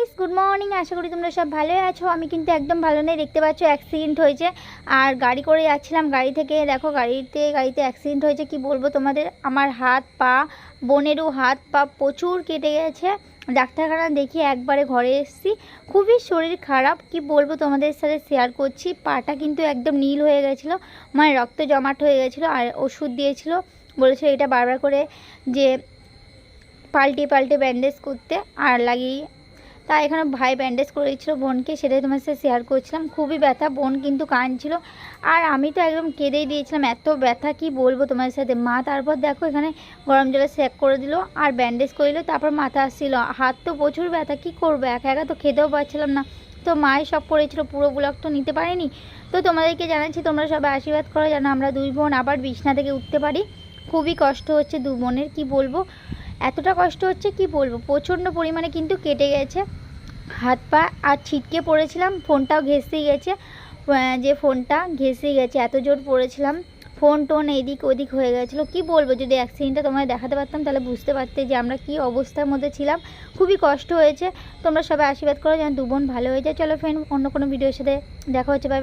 Guys good morning আশা করি তোমরা সব ভালোই আছো। আমি কিন্তু একদম ভালো নেই, দেখতে পাচ্ছ অ্যাক্সিডেন্ট হয়েছে। আর গাড়ি করে যাচ্ছিলাম গাড়ি থেকে। দেখো গাড়িতে গাড়িতে অ্যাক্সিডেন্ট হয়েছে, কি বলব তোমাদের? আমার হাত পা, বোনেরও হাত পা প্রচুর কেটে গেছে। ডাক্তারখানা দেখিয়ে একবারে ঘরে এসেছি। খুবই শরীর খারাপ, কি বলব তোমাদের সাথে শেয়ার করছি। পাটা কিন্তু একদম নীল হয়ে গেছিল মানে রক্ত জমাট হয়ে গেছিল আর ওষুধ দিয়েছিল। বলেছিল এটা বারবার করে যে পাল্টে পাল্টে ব্যান্ডেজ করতে। আর লাগিয়ে তা এখানে ভাই ব্যান্ডেজ করে দিচ্ছিল বোনকে সেটাই তোমার সাথে শেয়ার করছিলাম। খুবই ব্যথা, বোন কিন্তু কাঁদছিল। আর আমি তো একদম কেঁদেই দিয়েছিলাম, এত ব্যথা, কি বলব তোমার সাথে? মা তারপর দেখো এখানে গরম জলে সেক করে দিল আর ব্যান্ডেজ করে তারপর মাথা আসছিল। হাত তো প্রচুর ব্যথা, কি করব? একা একা তো খেতেও পারছিলাম না। তো মাই সব করেছিল পুরো ব্লগ তো নিতে পারিনি। তো তোমাদেরকে জানাচ্ছি, তোমরা সবাই আশীর্বাদ করো, যেন আমরা দুই বোন আবার বিছনা থেকে উঠতে পারি। খুবই কষ্ট হচ্ছে দু বোনের, কি বলব? এতটা কষ্ট হচ্ছে কি বলব? প্রচণ্ড পরিমাণে কিন্তু কেটে গেছে। হাত পা আর ছিটকে পড়েছিলাম, ফোনটাও ঘেঁষে গেছে। যে ফোনটা ঘেঁষে গেছে, এত জোর পড়েছিলাম। ফোন টোন এদিক ওদিক হয়ে গেছিল। কি বলব, যদি অ্যাক্সিডেন্টটা তোমায় দেখাতে পারতাম, তাহলে বুঝতে পারতে যে আমরা কি অবস্থার মধ্যে ছিলাম। খুবই কষ্ট হয়েছে। তোমরা সবাই আশীর্বাদ করো, যেন দু বোন ভালো হয়ে যায়। চলো ফ্রেন্ড অন্য কোনো ভিডিওর সাথে দেখা হচ্ছে।